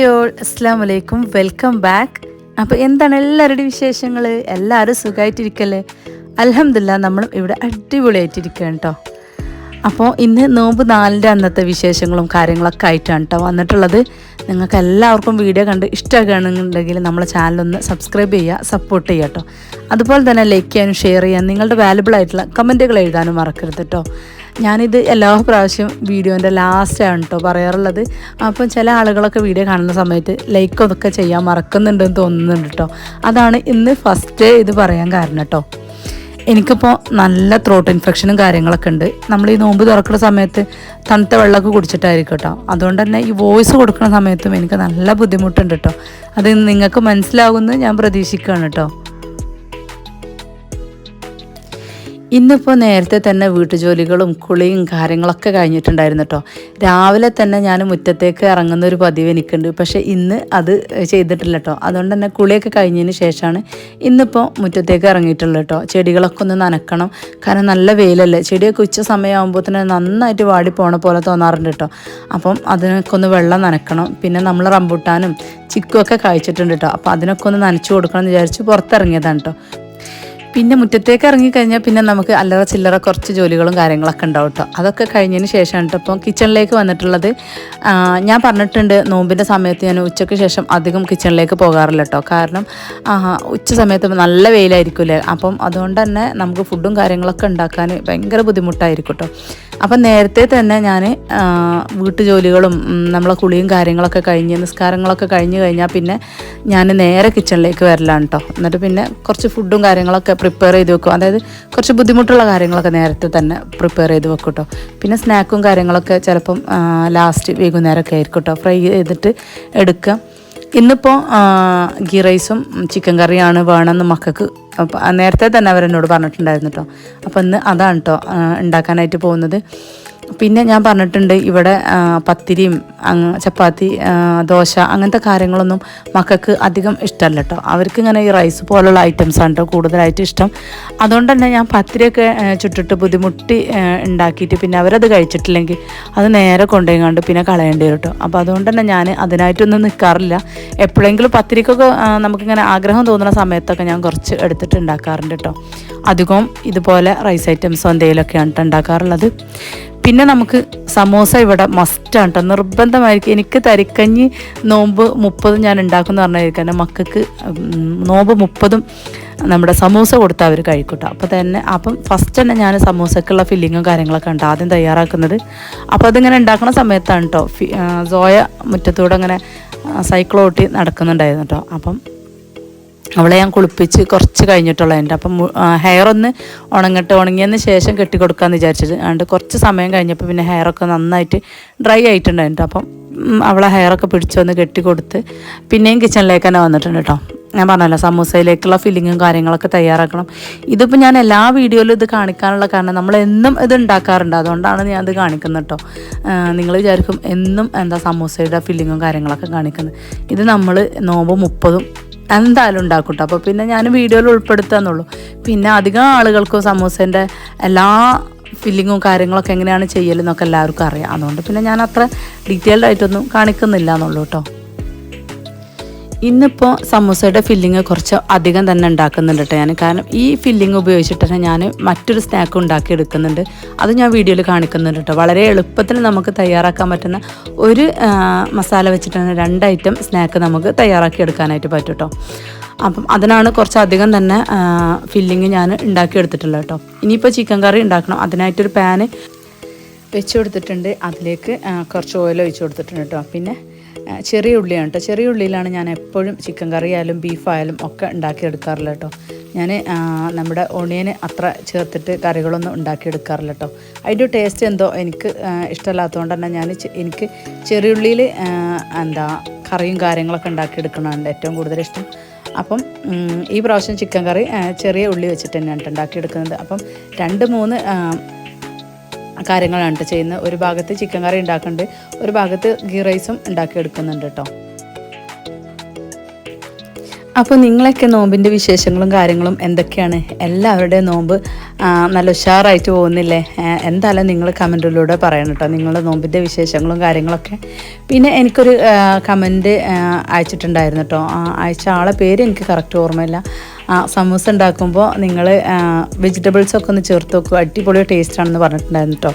Hi all അസ്സാം വലൈക്കും welcome back അപ്പോൾ എന്താണ് എല്ലാവരുടെയും വിശേഷങ്ങൾ എല്ലാവരും സുഖമായിട്ടിരിക്കല്ലേ അലഹമില്ല നമ്മളും ഇവിടെ അടിപൊളിയായിട്ടിരിക്കുകയാണ് കേട്ടോ അപ്പോൾ ഇന്ന് നോമ്പ് നാലിന്റെ അന്നത്തെ വിശേഷങ്ങളും കാര്യങ്ങളൊക്കെ ആയിട്ടാണ് കേട്ടോ വന്നിട്ടുള്ളത്. നിങ്ങൾക്ക് എല്ലാവർക്കും വീഡിയോ കണ്ട് ഇഷ്ടമാകുകയാണെന്നുണ്ടെങ്കിൽ നമ്മളെ ചാനലൊന്ന് സബ്സ്ക്രൈബ് ചെയ്യുക സപ്പോർട്ട് ചെയ്യുക കേട്ടോ അതുപോലെ തന്നെ ലൈക്ക് ചെയ്യാനും ഷെയർ ചെയ്യാനും നിങ്ങളുടെ വാലുബിൾ ആയിട്ടുള്ള കമന്റുകൾ എഴുതാനും മറക്കരുത് കേട്ടോ ഞാനിത് എല്ലാ പ്രാവശ്യം വീഡിയോന്റെ ലാസ്റ്റാണ് കേട്ടോ പറയാറുള്ളത്. അപ്പം ചില ആളുകളൊക്കെ വീഡിയോ കാണുന്ന സമയത്ത് ലൈക്ക് ഒക്കെ ചെയ്യാൻ മറക്കുന്നുണ്ടെന്ന് തോന്നുന്നുണ്ട് കേട്ടോ അതാണ് ഇന്ന് ഫസ്റ്റ് ഇത് പറയാൻ കാരണം കേട്ടോ എനിക്കിപ്പോൾ നല്ല ത്രോട്ട് ഇൻഫെക്ഷനും കാര്യങ്ങളൊക്കെ ഉണ്ട്. നമ്മൾ ഈ നോമ്പ് തുറക്കുന്ന സമയത്ത് തണുത്ത വെള്ളമൊക്കെ കുടിച്ചിട്ടായിരിക്കും കേട്ടോ അതുകൊണ്ട് തന്നെ ഈ വോയിസ് കൊടുക്കുന്ന സമയത്തും എനിക്ക് നല്ല ബുദ്ധിമുട്ടുണ്ട് കേട്ടോ അത് നിങ്ങൾക്ക് മനസ്സിലാകുമെന്ന് ഞാൻ പ്രതീക്ഷിക്കുകയാണ് കേട്ടോ ഇന്നിപ്പോൾ നേരത്തെ തന്നെ വീട്ടുജോലികളും കുളിയും കാര്യങ്ങളൊക്കെ കഴിഞ്ഞിട്ടുണ്ടായിരുന്നു കേട്ടോ രാവിലെ തന്നെ ഞാൻ മുറ്റത്തേക്ക് ഇറങ്ങുന്ന ഒരു പതിവ് എനിക്കുണ്ട്. പക്ഷേ ഇന്ന് അത് ചെയ്തിട്ടില്ല കേട്ടോ അതുകൊണ്ട് തന്നെ കുളിയൊക്കെ കഴിഞ്ഞതിന് ശേഷമാണ് ഇന്നിപ്പോൾ മുറ്റത്തേക്ക് ഇറങ്ങിയിട്ടുള്ളത് കേട്ടോ ചെടികളൊക്കെ ഒന്ന് നനക്കണം. കാരണം നല്ല വെയിലല്ലേ. ചെടിയൊക്കെ ഉച്ച സമയമാകുമ്പോൾ തന്നെ നന്നായിട്ട് വാടി പോണ പോലെ തോന്നാറുണ്ട് കേട്ടോ അപ്പം അതിനൊക്കെ ഒന്ന് വെള്ളം നനക്കണം. പിന്നെ നമ്മൾ റംബൂട്ടാനും ചിക്കുമൊക്കെ കഴിച്ചിട്ടുണ്ട് കേട്ടോ അപ്പോൾ അതിനൊക്കെ ഒന്ന് നനച്ചു കൊടുക്കണം എന്ന് വിചാരിച്ച് പുറത്തിറങ്ങിയതാണ് കേട്ടോ പിന്നെ മുറ്റത്തേക്ക് ഇറങ്ങിക്കഴിഞ്ഞാൽ പിന്നെ നമുക്ക് അല്ലറ ചില്ലറ കുറച്ച് ജോലികളും കാര്യങ്ങളൊക്കെ ഉണ്ടാവും കേട്ടോ അതൊക്കെ കഴിഞ്ഞതിന് ശേഷമാണ് കേട്ടോ ഇപ്പം കിച്ചണിലേക്ക് വന്നിട്ടുള്ളത്. ഞാൻ പറഞ്ഞിട്ടുണ്ട് നോമ്പിന്റെ സമയത്ത് ഞാൻ ഉച്ചയ്ക്ക് ശേഷം അധികം കിച്ചണിലേക്ക് പോകാറില്ല കേട്ടോ കാരണം ഉച്ച സമയത്ത് നല്ല വെയിലായിരിക്കുമല്ലേ അപ്പം അതുകൊണ്ട് തന്നെ നമുക്ക് ഫുഡും കാര്യങ്ങളൊക്കെ ഉണ്ടാക്കാൻ ഭയങ്കര ബുദ്ധിമുട്ടായിരിക്കും കേട്ടോ അപ്പം നേരത്തെ തന്നെ ഞാൻ വീട്ടുജോലികളും ജോലികളും നമ്മളെ കുളിയും കാര്യങ്ങളൊക്കെ കഴിഞ്ഞ് നിസ്കാരങ്ങളൊക്കെ കഴിഞ്ഞ് കഴിഞ്ഞാൽ പിന്നെ ഞാൻ നേരെ കിച്ചണിലേക്ക് വരലാണ് കേട്ടോ എന്നിട്ട് പിന്നെ കുറച്ച് ഫുഡും കാര്യങ്ങളൊക്കെ പ്രിപ്പയർ ചെയ്ത് വെക്കും. അതായത് കുറച്ച് ബുദ്ധിമുട്ടുള്ള കാര്യങ്ങളൊക്കെ നേരത്തെ തന്നെ പ്രിപ്പയർ ചെയ്ത് വെക്കും കേട്ടോ പിന്നെ സ്നാക്കും കാര്യങ്ങളൊക്കെ ചിലപ്പം ലാസ്റ്റ് വൈകുന്നേരമൊക്കെ ആയിരിക്കും കേട്ടോ ഫ്രൈ ചെയ്തിട്ട് എടുക്കുക. ഇന്നിപ്പോൾ ഗീ റൈസും ചിക്കൻ കറിയാണ് വേണമെന്ന് മക്കൾക്ക് നേരത്തെ തന്നെ അവരെന്നോട് പറഞ്ഞിട്ടുണ്ടായിരുന്നു കേട്ടോ അപ്പോൾ ഇന്ന് അതാണ് കേട്ടോ ഉണ്ടാക്കാനായിട്ട് പോകുന്നത്. പിന്നെ ഞാൻ പറഞ്ഞിട്ടുണ്ട് ഇവിടെ പത്തിരിയും ചപ്പാത്തി ദോശ അങ്ങനത്തെ കാര്യങ്ങളൊന്നും മക്കൾക്ക് അധികം ഇഷ്ടമല്ല കേട്ടോ. അവർക്ക് ഇങ്ങനെ ഈ റൈസ് പോലുള്ള ഐറ്റംസ് ആണ് കേട്ടോ കൂടുതലായിട്ട് ഇഷ്ടം. അതുകൊണ്ട് തന്നെ ഞാൻ പത്തിരിയൊക്കെ ചുട്ടിട്ട് ബുദ്ധിമുട്ടി ഉണ്ടാക്കിയിട്ട് പിന്നെ അവരത് കഴിച്ചിട്ടില്ലെങ്കിൽ അത് നേരെ കൊണ്ടുപോയിങ്ങാണ്ട് പിന്നെ കളയേണ്ടി വരും കേട്ടോ അപ്പോൾ അതുകൊണ്ട് തന്നെ ഞാൻ അതിനായിട്ടൊന്നും നിൽക്കാറില്ല എപ്പോഴെങ്കിലും പത്തിരിക്കൊക്കെ നമുക്കിങ്ങനെ ആഗ്രഹം തോന്നുന്ന സമയത്തൊക്കെ ഞാൻ കുറച്ച് എടുത്തിട്ട് ഉണ്ടാക്കാറുണ്ട് കേട്ടോ അധികവും ഇതുപോലെ റൈസ് ഐറ്റംസോ എന്തെങ്കിലുമൊക്കെയാണ് ഉണ്ടാക്കാറുള്ളത്. പിന്നെ നമുക്ക് സമോസ ഇവിടെ മസ്റ്റാണ് കേട്ടോ നിർബന്ധമായിരിക്കും. എനിക്ക് തരിക്കഞ്ഞി നോമ്പ് മുപ്പതും ഞാൻ ഉണ്ടാക്കുന്ന പറഞ്ഞായിരിക്കും. മക്കൾക്ക് നോമ്പ് മുപ്പതും നമ്മുടെ സമൂസ കൊടുത്താൽ അവർ കഴിക്കൂട്ടോ. അപ്പോൾ തന്നെ അപ്പം ഫസ്റ്റ് തന്നെ ഞാൻ സമൂസക്കുള്ള ഫില്ലിങ്ങും കാര്യങ്ങളൊക്കെ ഉണ്ട് ആദ്യം തയ്യാറാക്കുന്നത്. അപ്പോൾ അതിങ്ങനെ ഉണ്ടാക്കുന്ന സമയത്താണ് കേട്ടോ സോയ മുറ്റത്തൂടെ അങ്ങനെ സൈക്കിളോട്ടി നടക്കുന്നുണ്ടായിരുന്നു കേട്ടോ അപ്പം അവളെ ഞാൻ കുളിപ്പിച്ച് കുറച്ച് കഴിഞ്ഞിട്ടുള്ള എന്റെ അപ്പം ഹെയർ ഒന്ന് ഉണങ്ങിട്ട് ഉണങ്ങിയതിന് ശേഷം കെട്ടി കൊടുക്കാമെന്ന് വിചാരിച്ചത് അതുകൊണ്ട് കുറച്ച് സമയം കഴിഞ്ഞപ്പോൾ പിന്നെ ഹെയറൊക്കെ നന്നായിട്ട് ഡ്രൈ ആയിട്ടുണ്ടായിരുന്നു അപ്പം അവളെ ഹെയറൊക്കെ പിടിച്ചൊന്ന് കെട്ടി കൊടുത്ത് പിന്നെയും കിച്ചണിലേക്ക് തന്നെ വന്നിട്ടുണ്ട് കേട്ടോ. ഞാൻ പറഞ്ഞല്ലോ സമൂസയിലേക്കുള്ള ഫില്ലിങ്ങും കാര്യങ്ങളൊക്കെ തയ്യാറാക്കണം. ഇതിപ്പോൾ ഞാൻ എല്ലാ വീഡിയോയിലും ഇത് കാണിക്കാനുള്ള കാരണം നമ്മൾ എന്നും ഇത് ഉണ്ടാക്കാറുണ്ട്. അതുകൊണ്ടാണ് ഞാൻ ഇത് കാണിക്കുന്നത് കേട്ടോ. നിങ്ങൾ വിചാരിക്കും എന്നും എന്താ സമൂസയുടെ ഫില്ലിങ്ങും കാര്യങ്ങളൊക്കെ കാണിക്കുന്നത്. ഇത് നമ്മൾ നോമ്പ് മുപ്പതും എന്തായാലും ഉണ്ടാക്കും കേട്ടോ അപ്പോൾ പിന്നെ ഞാൻ വീഡിയോയിൽ ഉൾപ്പെടുത്താന്നുള്ളൂ. പിന്നെ അധികം ആളുകൾക്കും സമൂസേന്റെ എല്ലാ ഫില്ലിങ്ങും കാര്യങ്ങളൊക്കെ എങ്ങനെയാണ് ചെയ്യലെന്നൊക്കെ എല്ലാവർക്കും അറിയാം. അതുകൊണ്ട് പിന്നെ ഞാൻ അത്ര ഡീറ്റെയിൽഡ് ആയിട്ടൊന്നും കാണിക്കുന്നില്ല എന്നുള്ളൂ കേട്ടോ. ഇന്നിപ്പോൾ സമോസയുടെ ഫില്ലിങ് കുറച്ച് അധികം തന്നെ ഉണ്ടാക്കുന്നുണ്ട് കേട്ടോ ഞാൻ കാരണം ഈ ഫില്ലിങ് ഉപയോഗിച്ചിട്ട് തന്നെ ഞാൻ മറ്റൊരു സ്നാക്ക് ഉണ്ടാക്കി എടുക്കുന്നുണ്ട്. അത് ഞാൻ വീഡിയോയിൽ കാണിക്കുന്നുണ്ട് കേട്ടോ വളരെ എളുപ്പത്തിൽ നമുക്ക് തയ്യാറാക്കാൻ പറ്റുന്ന ഒരു മസാല മസാല തന്നെ രണ്ട് ഐറ്റം സ്നാക്ക് നമുക്ക് തയ്യാറാക്കി എടുക്കാനായിട്ട് പറ്റും കേട്ടോ അപ്പം അതിനാണ് കുറച്ചധികം തന്നെ ഫില്ലിങ് ഞാൻ ഉണ്ടാക്കിയെടുത്തിട്ടുള്ളത് കേട്ടോ ഇനിയിപ്പോൾ ചിക്കൻ കറി ഉണ്ടാക്കണം. അതിനായിട്ടൊരു പാന് വെച്ച് കൊടുത്തിട്ടുണ്ട്. അതിലേക്ക് കുറച്ച് ഓയിൽ ഒഴിച്ച് കൊടുത്തിട്ടുണ്ട് കേട്ടോ പിന്നെ ചെറിയ ഉള്ളിയാണ് കേട്ടോ ചെറിയ ഉള്ളിയിലാണ് ഞാൻ എപ്പോഴും ചിക്കൻ കറി ആയാലും ബീഫായാലും ഒക്കെ ഉണ്ടാക്കിയെടുക്കാറില്ല കേട്ടോ ഞാൻ നമ്മുടെ ഒണിയന് അത്ര ചേർത്തിട്ട് കറികളൊന്നും ഉണ്ടാക്കിയെടുക്കാറില്ല കേട്ടോ അതിന്റെ ടേസ്റ്റ് എന്തോ എനിക്ക് ഇഷ്ടമല്ലാത്തതുകൊണ്ട് തന്നെ ഞാൻ എനിക്ക് ചെറിയ ചെറിയുള്ളിയിൽ എന്താ കറിയും കാര്യങ്ങളൊക്കെ ഉണ്ടാക്കിയെടുക്കണതാണ് ഏറ്റവും കൂടുതൽ ഇഷ്ടം. അപ്പം ഈ പ്രാവശ്യം ചിക്കൻ കറി ചെറിയ ഉള്ളി വെച്ചിട്ട് തന്നെയാണ് ഉണ്ടാക്കിയെടുക്കുന്നത്. അപ്പം രണ്ട് മൂന്ന് കാര്യങ്ങളാണ് കേട്ടോ ചെയ്യുന്നത്. ഒരു ഭാഗത്ത് ചിക്കൻ കറി ഉണ്ടാക്കുന്നുണ്ട്. ഒരു ഭാഗത്ത് ഗീ റൈസും ഉണ്ടാക്കിയെടുക്കുന്നുണ്ട് കേട്ടോ. അപ്പോൾ നിങ്ങളൊക്കെ നോമ്പിന്റെ വിശേഷങ്ങളും കാര്യങ്ങളും എന്തൊക്കെയാണ്? എല്ലാവരുടെയും നോമ്പ് നല്ല ഉഷാറായിട്ട് പോകുന്നില്ലേ? എന്തായാലും നിങ്ങൾ കമന്റിലൂടെ പറയണം കേട്ടോ. നിങ്ങളുടെ നോമ്പിന്റെ വിശേഷങ്ങളും കാര്യങ്ങളൊക്കെ. പിന്നെ എനിക്കൊരു കമന്റ് അയച്ചിട്ടുണ്ടായിരുന്നു കേട്ടോ. അയച്ച ആളെ പേര് എനിക്ക് കറക്റ്റ് ഓർമ്മയില്ല. സമൂസ ഉണ്ടാക്കുമ്പോൾ നിങ്ങൾ വെജിറ്റബിൾസൊക്കെ ഒന്ന് ചേർത്ത് വെക്കുക അടിപൊളി ടേസ്റ്റ് ആണെന്ന് പറഞ്ഞിട്ടുണ്ടായിരുന്നു കേട്ടോ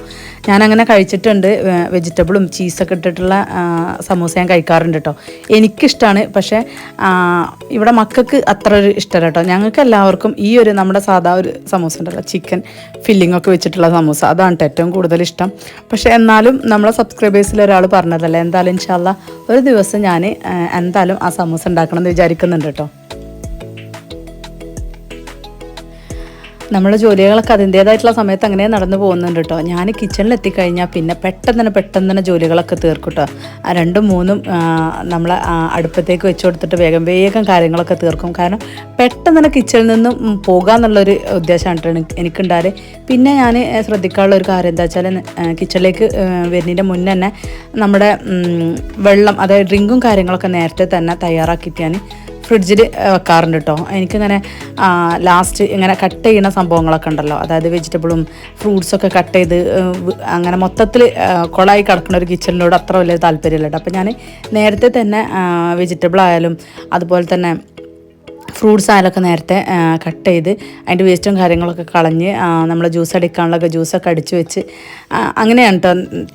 ഞാനങ്ങനെ കഴിച്ചിട്ടുണ്ട്. വെജിറ്റബിളും ചീസൊക്കെ ഇട്ടിട്ടുള്ള സമൂസ ഞാൻ കഴിക്കാറുണ്ട് കേട്ടോ എനിക്കിഷ്ടമാണ് പക്ഷേ ഇവിടെ മക്കൾക്ക് അത്ര ഒരു ഇഷ്ടമല്ല കേട്ടോ ഞങ്ങൾക്ക് എല്ലാവർക്കും ഈ ഒരു നമ്മുടെ സാധാ ഒരു സമൂസ ഉണ്ടല്ലോ ചിക്കൻ ഫില്ലിംഗ് ഒക്കെ വെച്ചിട്ടുള്ള സമൂസ. അതാണ് കേട്ടോ ഏറ്റവും കൂടുതൽ ഇഷ്ടം. പക്ഷേ എന്നാലും നമ്മളെ സബ്സ്ക്രൈബേഴ്സിൽ ഒരാൾ പറഞ്ഞതല്ലേ എന്തായാലും ഇൻഷാല്ല ഒരു ദിവസം ഞാൻ എന്തായാലും ആ സമൂസ ഉണ്ടാക്കണം എന്ന് വിചാരിക്കുന്നുണ്ട് കേട്ടോ നമ്മുടെ ജോലികളൊക്കെ അതിന്റേതായിട്ടുള്ള സമയത്ത് അങ്ങനെ നടന്നു പോകുന്നുണ്ട് കേട്ടോ ഞാൻ കിച്ചണിൽ എത്തിക്കഴിഞ്ഞാൽ പിന്നെ പെട്ടെന്ന് തന്നെ പെട്ടെന്ന് തന്നെ ജോലികളൊക്കെ തീർക്കും ആ രണ്ടും മൂന്നും നമ്മൾ അടുപ്പത്തേക്ക് വെച്ച് കൊടുത്തിട്ട് വേഗം വേഗം കാര്യങ്ങളൊക്കെ തീർക്കും. കാരണം പെട്ടെന്ന് തന്നെ കിച്ചണിൽ നിന്നും പോകുക എന്നുള്ളൊരു ഉദ്ദേശമാണ് കേട്ടോ എനിക്ക് എനിക്കുണ്ടായത് പിന്നെ ഞാൻ ശ്രദ്ധിക്കാനുള്ള ഒരു കാര്യം എന്താ വെച്ചാൽ കിച്ചണിലേക്ക് വരുന്നതിന്റെ മുന്നേ തന്നെ നമ്മുടെ വെള്ളം അതായത് ഡ്രിങ്കും കാര്യങ്ങളൊക്കെ നേരത്തെ തന്നെ തയ്യാറാക്കിയിട്ട് ഞാൻ ഫ്രിഡ്ജിൽ വെക്കാറുണ്ട് കേട്ടോ എനിക്കിങ്ങനെ ലാസ്റ്റ് ഇങ്ങനെ കട്ട് ചെയ്യുന്ന സംഭവങ്ങളൊക്കെ ഉണ്ടല്ലോ. അതായത് വെജിറ്റബിളും ഫ്രൂട്ട്സൊക്കെ കട്ട് ചെയ്ത് അങ്ങനെ മൊത്തത്തിൽ കുളമായി കിടക്കുന്ന ഒരു കിച്ചണിനോട് അത്ര വലിയ താല്പര്യമില്ല കേട്ടോ അപ്പോൾ ഞാൻ നേരത്തെ തന്നെ വെജിറ്റബിൾ ആയാലും അതുപോലെ തന്നെ ഫ്രൂട്ട്സ് ആയാലൊക്കെ നേരത്തെ കട്ട് ചെയ്ത് അതിന്റെ വേസ്റ്റും കാര്യങ്ങളൊക്കെ കളഞ്ഞ് നമ്മൾ ജ്യൂസ് അടിക്കാനുള്ളൊക്കെ ജ്യൂസൊക്കെ അടിച്ച് വെച്ച് അങ്ങനെയാണ് കേട്ടോ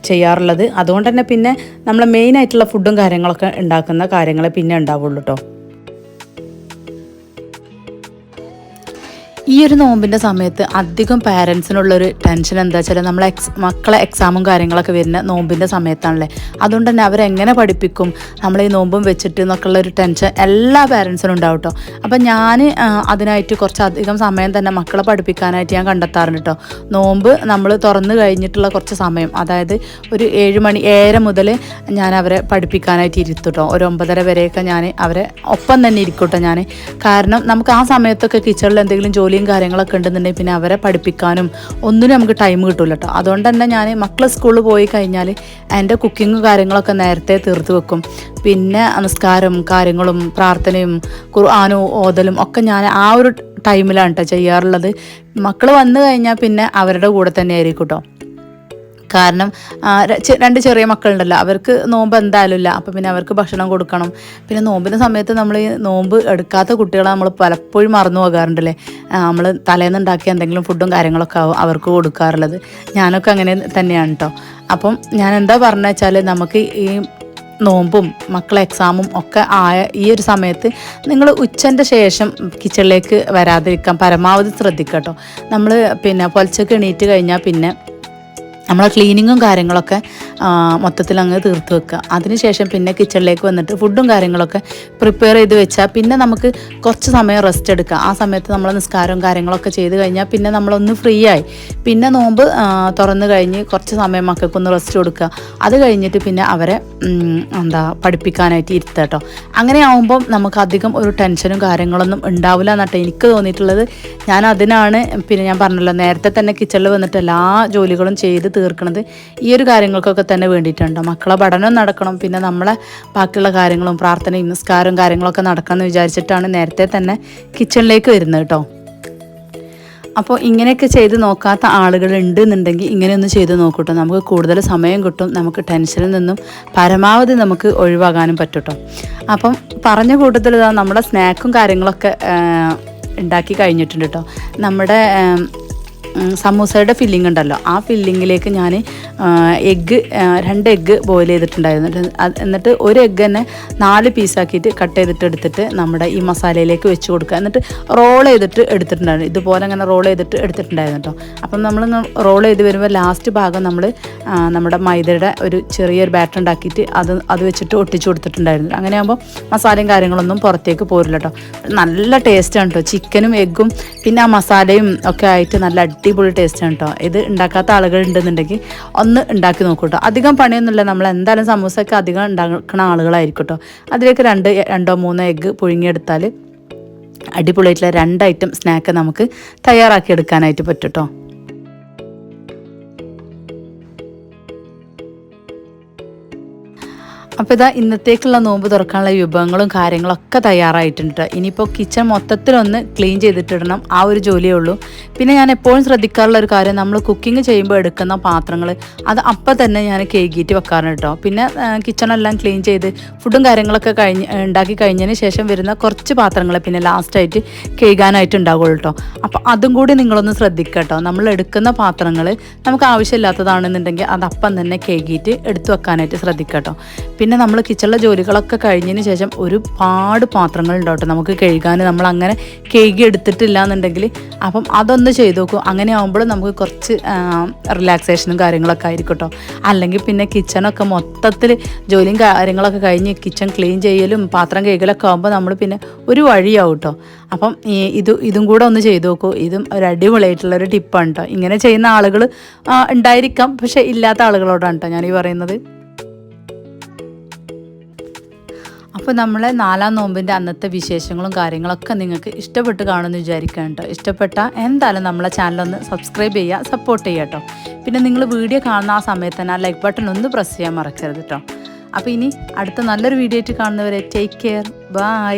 ചെയ്യാറുള്ളത്. അതുകൊണ്ട് തന്നെ പിന്നെ നമ്മൾ മെയിനായിട്ടുള്ള ഫുഡും കാര്യങ്ങളൊക്കെ ഉണ്ടാക്കുന്ന കാര്യങ്ങളെ പിന്നെ ഉണ്ടാവുള്ളൂ കേട്ടോ ഈ ഒരു നോമ്പിന്റെ സമയത്ത് അധികം പാരൻസിനുള്ളൊരു ടെൻഷൻ എന്താ വെച്ചാൽ നമ്മളെ എക്സ് മക്കളെ എക്സാമും കാര്യങ്ങളൊക്കെ വരുന്ന നോമ്പിന്റെ സമയത്താണല്ലേ? അതുകൊണ്ട് തന്നെ അവരെങ്ങനെ പഠിപ്പിക്കും? നമ്മൾ ഈ നോമ്പും വെച്ചിട്ട് എന്നൊക്കെ ഉള്ളൊരു ടെൻഷൻ എല്ലാ പാരൻസിനും ഉണ്ടാവും കേട്ടോ അപ്പം ഞാൻ അതിനായിട്ട് കുറച്ച് അധികം സമയം തന്നെ മക്കളെ പഠിപ്പിക്കാനായിട്ട് ഞാൻ കണ്ടെത്താറുണ്ട് കേട്ടോ നോമ്പ് നമ്മൾ തുറന്നു കഴിഞ്ഞിട്ടുള്ള കുറച്ച് സമയം അതായത് ഒരു ഏഴ് മണി ഏഴര മുതൽ ഞാൻ അവരെ പഠിപ്പിക്കാനായിട്ട് ഇരുത്തും കേട്ടോ ഒരു ഒമ്പതര വരെയൊക്കെ ഞാൻ അവരെ ഒപ്പം തന്നെ ഇരിക്കും കേട്ടോ ഞാൻ കാരണം നമുക്ക് ആ സമയത്തൊക്കെ കിച്ചണിൽ എന്തെങ്കിലും ജോലിയും കാര്യങ്ങളൊക്കെ ഉണ്ടെന്നുണ്ടെങ്കിൽ പിന്നെ അവരെ പഠിപ്പിക്കാനും ഒന്നിനും നമുക്ക് ടൈം കിട്ടില്ല കേട്ടോ അതുകൊണ്ട് തന്നെ ഞാൻ മക്കളെ സ്കൂളിൽ പോയി കഴിഞ്ഞാൽ എന്റെ കുക്കിങ്ങും കാര്യങ്ങളൊക്കെ നേരത്തെ തീർത്ത് വെക്കും. പിന്നെ നമസ്കാരം കാര്യങ്ങളും പ്രാർത്ഥനയും ഖുർആാനും ഓതലും ഒക്കെ ഞാൻ ആ ഒരു ടൈമിലാണ് കേട്ടോ ചെയ്യാറുള്ളത്. മക്കൾ വന്നു കഴിഞ്ഞാൽ പിന്നെ അവരുടെ കൂടെ തന്നെ ആയിരിക്കും കേട്ടോ കാരണം രണ്ട് ചെറിയ മക്കളുണ്ടല്ലോ. അവർക്ക് നോമ്പ് എന്തായാലും ഇല്ല. അപ്പം പിന്നെ അവർക്ക് ഭക്ഷണം കൊടുക്കണം. പിന്നെ നോമ്പിന്റെ സമയത്ത് നമ്മൾ ഈ നോമ്പ് എടുക്കാത്ത കുട്ടികളെ നമ്മൾ പലപ്പോഴും മറന്നു പോകാറുണ്ടല്ലേ? നമ്മൾ തലേന്ന് ഉണ്ടാക്കിയ എന്തെങ്കിലും ഫുഡും കാര്യങ്ങളൊക്കെ ആവും അവർക്ക് കൊടുക്കാറുള്ളത്. ഞാനൊക്കെ അങ്ങനെ തന്നെയാണ് കേട്ടോ അപ്പം ഞാൻ എന്താ പറഞ്ഞു വെച്ചാൽ നമുക്ക് ഈ നോമ്പും മക്കളെ എക്സാമും ഒക്കെ ആയ ഈ ഒരു സമയത്ത് നിങ്ങൾ ഉച്ചന്റെ ശേഷം കിച്ചണിലേക്ക് വരാതിരിക്കാൻ പരമാവധി ശ്രദ്ധിക്കട്ടോ കേട്ടോ നമ്മൾ പിന്നെ പൊലച്ചക്ക് എണീറ്റ് കഴിഞ്ഞാൽ പിന്നെ നമ്മളെ ക്ലീനിങ്ങും കാര്യങ്ങളൊക്കെ മൊത്തത്തിൽ അങ്ങ് തീർത്ത് വെക്കുക. അതിനുശേഷം പിന്നെ കിച്ചണിലേക്ക് വന്നിട്ട് ഫുഡും കാര്യങ്ങളൊക്കെ പ്രിപ്പയർ ചെയ്ത് വെച്ചാൽ പിന്നെ നമുക്ക് കുറച്ച് സമയം റെസ്റ്റ് എടുക്കുക ആ സമയത്ത് നമ്മൾ നിസ്കാരവും കാര്യങ്ങളൊക്കെ ചെയ്ത് കഴിഞ്ഞാൽ പിന്നെ നമ്മളൊന്ന് ഫ്രീ ആയി. പിന്നെ നോമ്പ് തുറന്നു കഴിഞ്ഞ് കുറച്ച് സമയം മക്കൾക്കൊന്ന് റെസ്റ്റ് കൊടുക്കുക. അത് കഴിഞ്ഞിട്ട് പിന്നെ അവരെ എന്താ പഠിപ്പിക്കാനായിട്ട് ഇരുത്തുക കേട്ടോ അങ്ങനെ ആവുമ്പം നമുക്ക് അധികം ഒരു ടെൻഷനും കാര്യങ്ങളൊന്നും ഉണ്ടാവില്ല എന്നിട്ട് എനിക്ക് തോന്നിയിട്ടുള്ളത്. ഞാൻ അതിനാണ് പിന്നെ ഞാൻ പറഞ്ഞല്ലോ നേരത്തെ തന്നെ കിച്ചണിൽ വന്നിട്ട് എല്ലാ ജോലികളും ചെയ്ത് തീർക്കുന്നത് ഈ ഒരു കാര്യങ്ങൾക്കൊക്കെ തന്നെ വേണ്ടിയിട്ടുണ്ട്. മക്കളെ പഠനവും നടക്കണം പിന്നെ നമ്മളെ ബാക്കിയുള്ള കാര്യങ്ങളും പ്രാർത്ഥനയും നിസ്കാരവും കാര്യങ്ങളൊക്കെ നടക്കണം എന്ന് വിചാരിച്ചിട്ടാണ് നേരത്തെ തന്നെ കിച്ചണിലേക്ക് വരുന്നത് കേട്ടോ അപ്പോൾ ഇങ്ങനെയൊക്കെ ചെയ്ത് നോക്കാത്ത ആളുകൾ ഉണ്ട് എന്നുണ്ടെങ്കിൽ ഇങ്ങനെയൊന്ന് ചെയ്ത് നോക്കൂട്ടോ. നമുക്ക് കൂടുതൽ സമയം കിട്ടും നമുക്ക് ടെൻഷനിൽ നിന്നും പരമാവധി നമുക്ക് ഒഴിവാകാനും പറ്റൂട്ടോ അപ്പം പറഞ്ഞ കൂട്ടത്തിൽ നമ്മുടെ സ്നാക്കും കാര്യങ്ങളൊക്കെ ഉണ്ടാക്കി കഴിഞ്ഞിട്ടുണ്ട് കേട്ടോ നമ്മുടെ സമൂസയുടെ ഫില്ലിംഗ് ഉണ്ടല്ലോ. ആ ഫില്ലിങ്ങിലേക്ക് ഞാൻ എഗ്ഗ് രണ്ട് എഗ്ഗ് ബോയിൽ ചെയ്തിട്ടുണ്ടായിരുന്നു. എന്നിട്ട് ഒരു എഗ്ഗ് തന്നെ നാല് പീസാക്കിയിട്ട് കട്ട് ചെയ്തിട്ട് എടുത്തിട്ട് നമ്മുടെ ഈ മസാലയിലേക്ക് വെച്ച് കൊടുക്കുക. എന്നിട്ട് റോൾ ചെയ്തിട്ട് എടുത്തിട്ടുണ്ടായിരുന്നു. ഇതുപോലെ അങ്ങനെ റോൾ ചെയ്തിട്ട് എടുത്തിട്ടുണ്ടായിരുന്നു കേട്ടോ. അപ്പം നമ്മൾ റോൾ ചെയ്ത് വരുമ്പോൾ ലാസ്റ്റ് ഭാഗം നമ്മൾ നമ്മുടെ മൈദയുടെ ഒരു ചെറിയൊരു ബാറ്റർ ഉണ്ടാക്കിയിട്ട് അത് അത് വെച്ചിട്ട് ഒട്ടിച്ചു കൊടുത്തിട്ടുണ്ടായിരുന്നു. അങ്ങനെ ആകുമ്പോൾ മസാലയും കാര്യങ്ങളൊന്നും പുറത്തേക്ക് പോരില്ല കേട്ടോ. നല്ല ടേസ്റ്റാണ് കേട്ടോ. ചിക്കനും എഗ്ഗും പിന്നെ ആ മസാലയും ഒക്കെ ആയിട്ട് നല്ല അടിപൊളി ആണ് കേട്ടോ ഇത് ഉണ്ടാക്കാത്ത ആളുകൾ ഉണ്ടെന്നുണ്ടെങ്കിൽ ഒന്ന് ഉണ്ടാക്കി നോക്കൂ കേട്ടോ അധികം പണിയൊന്നുമില്ല. നമ്മൾ എന്തായാലും സമൂസയൊക്കെ അധികം ഉണ്ടാക്കുന്ന ആളുകളായിരിക്കും കേട്ടോ അതിലേക്ക് രണ്ട് രണ്ടോ മൂന്നോ എഗ്ഗ് പുഴുങ്ങിയെടുത്താൽ അടിപൊളിയായിട്ടുള്ള രണ്ട് ഐറ്റം സ്നാക്ക് നമുക്ക് തയ്യാറാക്കി എടുക്കാനായിട്ട് പറ്റും കേട്ടോ അപ്പോൾ ഇതാ ഇന്നത്തേക്കുള്ള നോമ്പ് തുറക്കാനുള്ള വിഭവങ്ങളും കാര്യങ്ങളും ഒക്കെ തയ്യാറായിട്ടുണ്ട്. ട്ടോ. ഇനിയിപ്പോൾ കിച്ചൺ മൊത്തത്തിലൊന്ന് ക്ലീൻ ചെയ്തിട്ടിടണം. ആ ഒരു ജോലിയേ ഉള്ളൂ. പിന്നെ ഞാൻ എപ്പോഴും ശ്രദ്ധിക്കാറുള്ള ഒരു കാര്യം നമ്മൾ കുക്കിംഗ് ചെയ്യുമ്പോൾ എടുക്കുന്ന പാത്രങ്ങൾ അത് അപ്പം തന്നെ ഞാൻ കേകിയിട്ട് വെക്കാറുണ്ട് കേട്ടോ പിന്നെ കിച്ചണെല്ലാം ക്ലീൻ ചെയ്ത് ഫുഡും കാര്യങ്ങളൊക്കെ കഴിഞ്ഞ് ഉണ്ടാക്കി കഴിഞ്ഞതിന് ശേഷം വരുന്ന കുറച്ച് പാത്രങ്ങൾ പിന്നെ ലാസ്റ്റായിട്ട് കേൾക്കാനായിട്ട് ഉണ്ടാവുള്ളൂ കേട്ടോ അപ്പോൾ അതും കൂടി നിങ്ങളൊന്ന് ശ്രദ്ധിക്കുക കേട്ടോ നമ്മൾ എടുക്കുന്ന പാത്രങ്ങൾ നമുക്ക് ആവശ്യമില്ലാത്തതാണെന്നുണ്ടെങ്കിൽ അത് അപ്പം തന്നെ കേകിയിട്ട് എടുത്തു വെക്കാനായിട്ട് ശ്രദ്ധിക്കുക കേട്ടോ പിന്നെ നമ്മൾ കിച്ചണിലെ ജോലികളൊക്കെ കഴിഞ്ഞതിന് ശേഷം ഒരുപാട് പാത്രങ്ങൾ ഉണ്ടാവട്ടെ നമുക്ക് കഴുകാൻ നമ്മൾ അങ്ങനെ കഴുകി എടുത്തിട്ടില്ല എന്നുണ്ടെങ്കിൽ അപ്പം അതൊന്ന് ചെയ്ത് നോക്കും. അങ്ങനെ ആകുമ്പോൾ നമുക്ക് കുറച്ച് റിലാക്സേഷനും കാര്യങ്ങളൊക്കെ ആയിരിക്കും കേട്ടോ. അല്ലെങ്കിൽ പിന്നെ കിച്ചണൊക്കെ മൊത്തത്തിൽ ജോലിയും കാര്യങ്ങളൊക്കെ കഴിഞ്ഞ് കിച്ചൺ ക്ലീൻ ചെയ്യലും പാത്രം കഴുകലൊക്കെ ആകുമ്പോൾ നമ്മൾ പിന്നെ ഒരു വഴിയാവും കേട്ടോ. അപ്പം ഇത് ഇതും കൂടെ ഒന്ന് ചെയ്ത് നോക്കൂ. ഇതും ഒരു അടിപൊളിയായിട്ടുള്ള ഒരു ടിപ്പാണ് കേട്ടോ. ഇങ്ങനെ ചെയ്യുന്ന ആളുകൾ ഉണ്ടായിരിക്കാം. പക്ഷേ ഇല്ലാത്ത ആളുകളോടാണ് കേട്ടോ ഞാൻ ഈ പറയുന്നത്. അപ്പോൾ നമ്മളെ നാലാം നോമ്പിന്റെ അന്നത്തെ വിശേഷങ്ങളും കാര്യങ്ങളൊക്കെ നിങ്ങൾക്ക് ഇഷ്ടപ്പെട്ട് കാണുമെന്ന് വിചാരിക്കാം കേട്ടോ. ഇഷ്ടപ്പെട്ട എന്തായാലും നമ്മളെ ചാനലൊന്ന് സബ്സ്ക്രൈബ് ചെയ്യുക സപ്പോർട്ട് ചെയ്യുക കേട്ടോ. പിന്നെ നിങ്ങൾ വീഡിയോ കാണുന്ന ആ സമയത്ത് തന്നെ ലൈക്ക് ബട്ടൺ ഒന്ന് പ്രസ് ചെയ്യാൻ മറക്കരുത് കേട്ടോ. അപ്പോൾ ഇനി അടുത്ത നല്ലൊരു വീഡിയോ ആയിട്ട് കാണുന്നവരെ ടേക്ക് കെയർ ബൈ